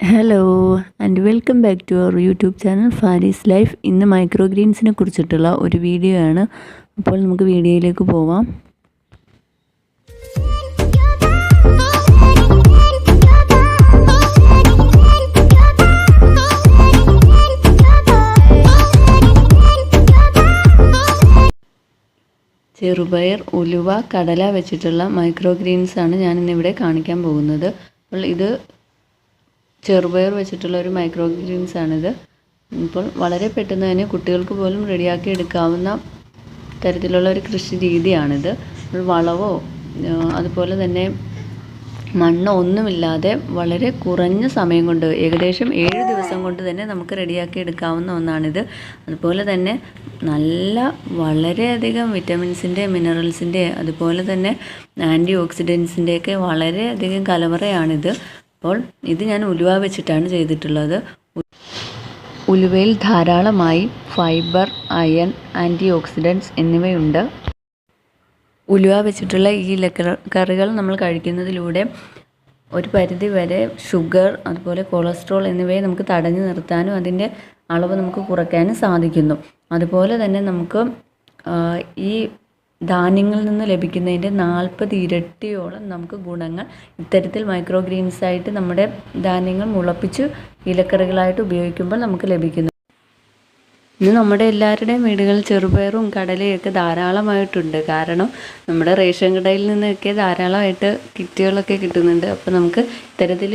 Hello and welcome back to our YouTube channel Faris life ഇന്ന് micro ഗ്രീൻസിനെ കുറിച്ചിട്ടുള്ള ഒരു വീഡിയോ ആണ് അപ്പോൾ നമുക്ക് വീഡിയോയിലേക്ക് പോവാം. ചെറുപയർ ഉലുവ കടല വെച്ചിട്ടുള്ള മൈക്രോ ഗ്രീൻസ് ആണ് ഞാനിന്നിവിടെ കാണിക്കാൻ പോകുന്നത്. അപ്പോൾ ഇത് ചെറുപയർ വെച്ചിട്ടുള്ള ഒരു മൈക്രോ ഗ്രീൻസ് ആണിത് ഇപ്പോൾ വളരെ പെട്ടെന്ന് തന്നെ കുട്ടികൾക്ക് പോലും റെഡിയാക്കി എടുക്കാവുന്ന തരത്തിലുള്ള ഒരു കൃഷി രീതിയാണിത്. വളവോ അതുപോലെ തന്നെ മണ്ണോ ഒന്നുമില്ലാതെ വളരെ കുറഞ്ഞ സമയം കൊണ്ട് ഏകദേശം ഏഴ് ദിവസം കൊണ്ട് തന്നെ നമുക്ക് റെഡിയാക്കി എടുക്കാവുന്ന ഒന്നാണിത്. അതുപോലെ തന്നെ നല്ല വളരെയധികം വിറ്റമിൻസിന്റെ മിനറൽസിന്റെ അതുപോലെ തന്നെ ആന്റി ഓക്സിഡൻസിന്റെയൊക്കെ വളരെയധികം കലവറയാണിത്. അപ്പോൾ ഇത് ഞാൻ ഉലുവ വെച്ചിട്ടാണ് ചെയ്തിട്ടുള്ളത്. ഉലുവയിൽ ധാരാളമായി ഫൈബർ അയൺ ആന്റി ഓക്സിഡൻസ് എന്നിവയുണ്ട്. ഉലുവ വെച്ചിട്ടുള്ള ഈ ഇലക്കറികൾ കറികൾ നമ്മൾ കഴിക്കുന്നതിലൂടെ ഒരു പരിധി വരെ ഷുഗർ അതുപോലെ കൊളസ്ട്രോൾ എന്നിവയെ നമുക്ക് തടഞ്ഞു നിർത്താനും അതിന്റെ അളവ് നമുക്ക് കുറയ്ക്കാനും സാധിക്കുന്നു. അതുപോലെ തന്നെ നമുക്ക് ഈ ധാന്യങ്ങളിൽ നിന്ന് ലഭിക്കുന്നതിന്റെ നാൽപ്പത് ഇരട്ടിയോളം നമുക്ക് ഗുണങ്ങൾ ഇത്തരത്തിൽ മൈക്രോ ഗ്രീൻസ് ആയിട്ട് നമ്മുടെ ധാന്യങ്ങൾ മുളപ്പിച്ച് ഇലക്കറികളായിട്ട് ഉപയോഗിക്കുമ്പോൾ നമുക്ക് ലഭിക്കുന്നു. ഇന്ന് നമ്മുടെ എല്ലാവരുടെയും വീടുകളിൽ ചെറുപയറും കടലയൊക്കെ ധാരാളമായിട്ടുണ്ട്. കാരണം നമ്മുടെ റേഷൻ കടയിൽ നിന്നൊക്കെ ധാരാളമായിട്ട് കിറ്റുകളൊക്കെ കിട്ടുന്നുണ്ട്. അപ്പോൾ നമുക്ക് ഇത്തരത്തിൽ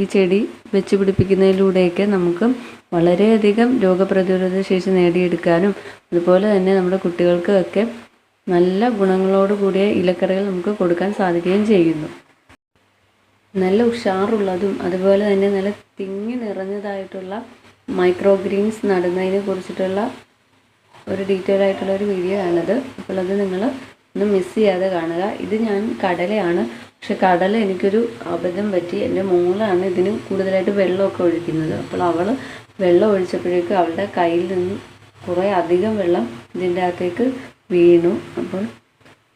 ഈ ചെടി വെച്ച് പിടിപ്പിക്കുന്നതിലൂടെയൊക്കെ നമുക്ക് വളരെയധികം രോഗപ്രതിരോധ ശേഷി നേടിയെടുക്കാനും അതുപോലെ തന്നെ നമ്മുടെ കുട്ടികൾക്കൊക്കെ നല്ല ഗുണങ്ങളോട് കൂടിയ ഇലക്കറികൾ നമുക്ക് കൊടുക്കാൻ സാധിക്കുകയും ചെയ്യുന്നു. നല്ല ഉഷാറുള്ളതും അതുപോലെ തന്നെ നല്ല തിങ്ങി നിറഞ്ഞതായിട്ടുള്ള മൈക്രോ ഗ്രീൻസ് നടുന്നതിനെ കുറിച്ചിട്ടുള്ള ഒരു ഡീറ്റെയിൽ ആയിട്ടുള്ള ഒരു വീഡിയോ ആണത്. അപ്പോൾ അത് നിങ്ങൾ ഒന്ന് മിസ് ചെയ്യാതെ കാണുക. ഇത് ഞാൻ കടലയാണ്. പക്ഷെ കടല എനിക്കൊരു അബദ്ധം പറ്റി. എന്റെ മോളാണ് ഇതിന് കൂടുതലായിട്ട് വെള്ളമൊക്കെ ഒഴിക്കുന്നത്. അപ്പോൾ അവൾ വെള്ളം ഒഴിച്ചപ്പോഴേക്കും അവളുടെ കയ്യിൽ നിന്ന് കുറേ അധികം വെള്ളം ഇതിന്റെ അകത്തേക്ക് വീണു. അപ്പോൾ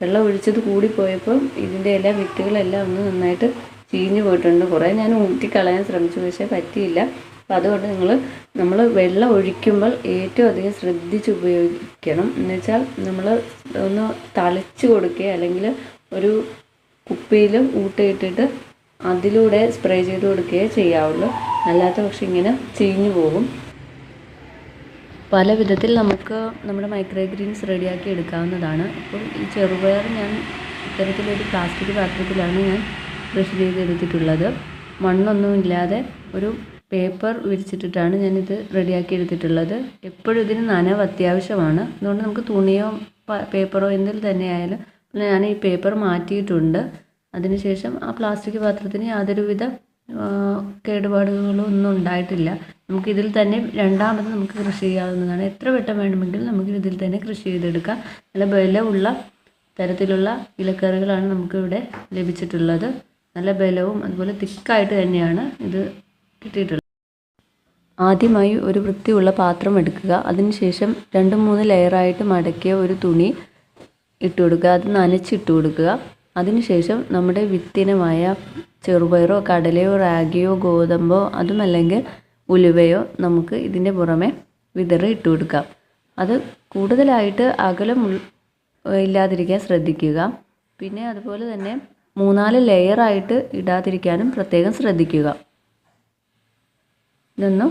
വെള്ളം ഒഴിച്ചത് കൂടിപ്പോയപ്പോൾ ഇതിന്റെ എല്ലാ വിത്തുകളെല്ലാം ഒന്ന് നന്നായിട്ട് ചീഞ്ഞു പോയിട്ടുണ്ട്. കുറേ ഞാൻ ഊറ്റിക്കളയാൻ ശ്രമിച്ചു പക്ഷേ പറ്റിയില്ല. അപ്പം അതുകൊണ്ട് നിങ്ങൾ നമ്മൾ വെള്ളം ഒഴിക്കുമ്പോൾ ഏറ്റവും അധികം ശ്രദ്ധിച്ച് ഉപയോഗിക്കണം. എന്നുവെച്ചാൽ നമ്മൾ ഒന്ന് തളിച്ച് കൊടുക്കുക അല്ലെങ്കിൽ ഒരു കുപ്പിയിൽ ഊട്ടയിട്ടിട്ട് അതിലൂടെ സ്പ്രേ ചെയ്ത് കൊടുക്കുകയേ ചെയ്യാവുള്ളൂ. അല്ലാത്ത പക്ഷെ ഇങ്ങനെ ചീഞ്ഞു പോകും. പല വിധത്തിൽ നമുക്ക് നമ്മുടെ മൈക്രോ ഗ്രീൻസ് റെഡിയാക്കി എടുക്കാവുന്നതാണ്. അപ്പോൾ ഈ ചെറുപയർ ഞാൻ ഇത്തരത്തിലൊരു പ്ലാസ്റ്റിക് പാത്രത്തിലാണ് ഞാൻ കൃഷി ചെയ്തെടുത്തിട്ടുള്ളത്. മണ്ണൊന്നും ഇല്ലാതെ ഒരു പേപ്പർ വിരിച്ചിട്ടിട്ടാണ് ഞാനിത് റെഡിയാക്കി എടുത്തിട്ടുള്ളത്. എപ്പോഴും ഇതിന് നനവ് അത്യാവശ്യമാണ്. അതുകൊണ്ട് നമുക്ക് തുണിയോ പേപ്പറോ എന്തിൽ തന്നെയായാലും ഞാൻ ഈ പേപ്പർ മാറ്റിയിട്ടുണ്ട്. അതിനുശേഷം ആ പ്ലാസ്റ്റിക് പാത്രത്തിന് യാതൊരുവിധ കേടുപാടുകളോ ഒന്നും ഉണ്ടായിട്ടില്ല. നമുക്ക് ഇതിൽ തന്നെ രണ്ടാമത് നമുക്ക് കൃഷി ചെയ്യാവുന്നതാണ്. എത്ര വട്ടം വേണമെങ്കിലും നമുക്ക് ഇതിൽ തന്നെ കൃഷി ചെയ്തെടുക്കാം. നല്ല ബലമുള്ള തരത്തിലുള്ള ഇലക്കറികളാണ് നമുക്കിവിടെ ലഭിച്ചിട്ടുള്ളത്. നല്ല ബലവും അതുപോലെ തിക്കായിട്ട് തന്നെയാണ് ഇത് കിട്ടിയിട്ടുള്ളത്. ആദ്യമായി ഒരു വൃത്തിയുള്ള പാത്രം എടുക്കുക. അതിനുശേഷം രണ്ട് മൂന്ന് ലെയറായിട്ട് മടക്കിയ ഒരു തുണി ഇട്ട് കൊടുക്കുക അത് നനച്ചിട്ട് കൊടുക്കുക അതിനുശേഷം നമ്മുടെ വിത്തിനമായ ചെറുപയറോ കടലയോ റാഗിയോ ഗോതമ്പോ അതുമല്ലെങ്കിൽ ഉലുവയോ നമുക്ക് ഇതിന്റെ പുറമെ വിതറി ഇട്ട് കൊടുക്കാം. അത് കൂടുതലായിട്ട് അകലം ഇല്ലാതിരിക്കാൻ ശ്രദ്ധിക്കുക. പിന്നെ അതുപോലെ തന്നെ മൂന്നാൽ ലെയറായിട്ട് ഇടാതിരിക്കാനും പ്രത്യേകം ശ്രദ്ധിക്കുക. ഇതൊന്നും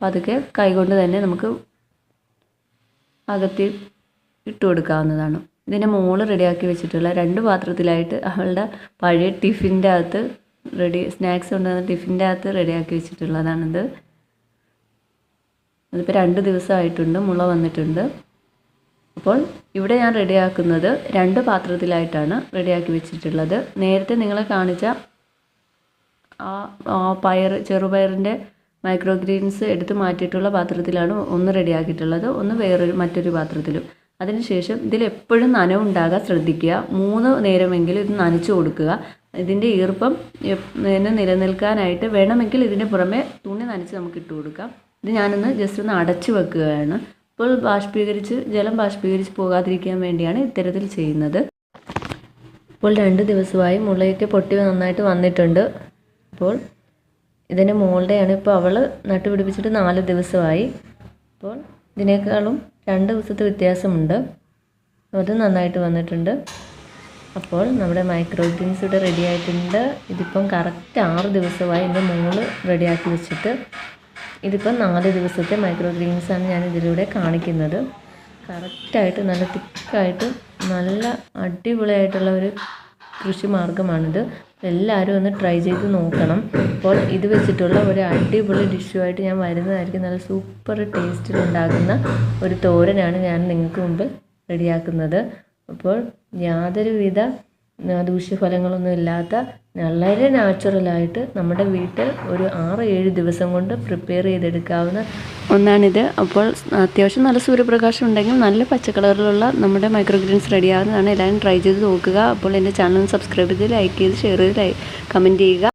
പതുക്കെ കൈകൊണ്ട് തന്നെ നമുക്ക് അകത്തി ഇട്ട് കൊടുക്കാവുന്നതാണ്. ഇതിന്റെ മോൾ റെഡിയാക്കി വെച്ചിട്ടുള്ള രണ്ട് പാത്രത്തിലായിട്ട് അവളുടെ പഴയ ടിഫിന്റെ അകത്ത് റെഡി സ്നാക്സ് കൊണ്ടുവന്ന് ടിഫിന്റെ അകത്ത് റെഡിയാക്കി വെച്ചിട്ടുള്ളതാണിത്. അതിപ്പോൾ രണ്ട് ദിവസമായിട്ടുണ്ട് മുള വന്നിട്ടുണ്ട്. അപ്പോൾ ഇവിടെ ഞാൻ റെഡിയാക്കുന്നത് രണ്ട് പാത്രത്തിലായിട്ടാണ് റെഡിയാക്കി വെച്ചിട്ടുള്ളത്. നേരത്തെ നിങ്ങളെ കാണിച്ച ആ പയർ ചെറുപയറിന്റെ മൈക്രോ ഗ്രീൻസ് എടുത്ത് മാറ്റിയിട്ടുള്ള പാത്രത്തിലാണ് ഒന്ന് റെഡിയാക്കിയിട്ടുള്ളത്. ഒന്ന് വേറൊരു മറ്റൊരു പാത്രത്തിലും. അതിനുശേഷം ഇതിൽ എപ്പോഴും നനവുണ്ടാകാൻ ശ്രദ്ധിക്കുക. മൂന്ന് നേരമെങ്കിലും ഇത് നനച്ചു കൊടുക്കുക. ഇതിന്റെ ഈർപ്പം നിലനിൽക്കാനായിട്ട് വേണമെങ്കിൽ ഇതിന്റെ പുറമെ തുണി നനച്ച് നമുക്ക് ഇട്ട് കൊടുക്കാം. ഇത് ഞാനൊന്ന് ജസ്റ്റ് ഒന്ന് അടച്ചു വെക്കുകയാണ്. അപ്പോൾ ബാഷ്പീകരിച്ച് ജലം ബാഷ്പീകരിച്ച് പോകാതിരിക്കാൻ വേണ്ടിയാണ് ഇത്തരത്തിൽ ചെയ്യുന്നത്. ഇപ്പോൾ രണ്ട് ദിവസമായി മുളയൊക്കെ പൊട്ടി നന്നായിട്ട് വന്നിട്ടുണ്ട്. അപ്പോൾ ഇതിന്റെ മോളുടെയാണ് ഇപ്പോൾ അവൾ നട്ടുപിടിപ്പിച്ചിട്ട് നാല് ദിവസമായി. അപ്പോൾ ഇതിനേക്കാളും രണ്ട് ദിവസത്തെ വ്യത്യാസമുണ്ട്. അത് നന്നായിട്ട് വന്നിട്ടുണ്ട്. അപ്പോൾ നമ്മുടെ മൈക്രോ ഗ്രീൻസ് ഇവിടെ റെഡി ആയിട്ടുണ്ട്. ഇതിപ്പം കറക്റ്റ് ആറ് ദിവസമായി എന്റെ മോൾ റെഡിയാക്കി വെച്ചിട്ട്. ഇതിപ്പം നാല് ദിവസത്തെ മൈക്രോ ഗ്രീൻസാണ് ഞാൻ ഇതിലൂടെ കാണിക്കുന്നത്. കറക്റ്റായിട്ട് നല്ല തിക്കായിട്ട് നല്ല അടിപൊളിയായിട്ടുള്ള ഒരു കൃഷി മാർഗമാണിത് എല്ലാവരും ഒന്ന് ട്രൈ ചെയ്ത് നോക്കണം. അപ്പോൾ ഇത് വെച്ചിട്ടുള്ള ഒരു അടിപൊളി ഡിഷുമായിട്ട് ഞാൻ വരുന്നതായിരിക്കും. നല്ല സൂപ്പർ ടേസ്റ്റിൽ ഉണ്ടാക്കുന്ന ഒരു തോരനാണ് ഞാൻ നിങ്ങൾക്ക് മുമ്പ് റെഡിയാക്കുന്നത് അപ്പോൾ യാതൊരുവിധ ദൂഷ്യഫലങ്ങളൊന്നും ഇല്ലാത്ത വളരെ നാച്ചുറലായിട്ട് നമ്മുടെ വീട്ടിൽ ഒരു ആറ് ഏഴ് ദിവസം കൊണ്ട് പ്രിപ്പയർ ചെയ്തെടുക്കാവുന്ന ഒന്നാണിത്. അപ്പോൾ അത്യാവശ്യം നല്ല സൂര്യപ്രകാശം ഉണ്ടെങ്കിൽ നല്ല പച്ച കളറിലുള്ള നമ്മുടെ മൈക്രോഗ്രീൻസ് ഗ്രീൻസ് റെഡിയാകുന്നതാണ് എല്ലാവരും ട്രൈ ചെയ്ത് നോക്കുക. അപ്പോൾ എന്റെ ചാനൽ സബ്സ്ക്രൈബ് ചെയ്ത് ലൈക്ക് ചെയ്ത് ഷെയർ ചെയ്ത് കമന്റ് ചെയ്യുക.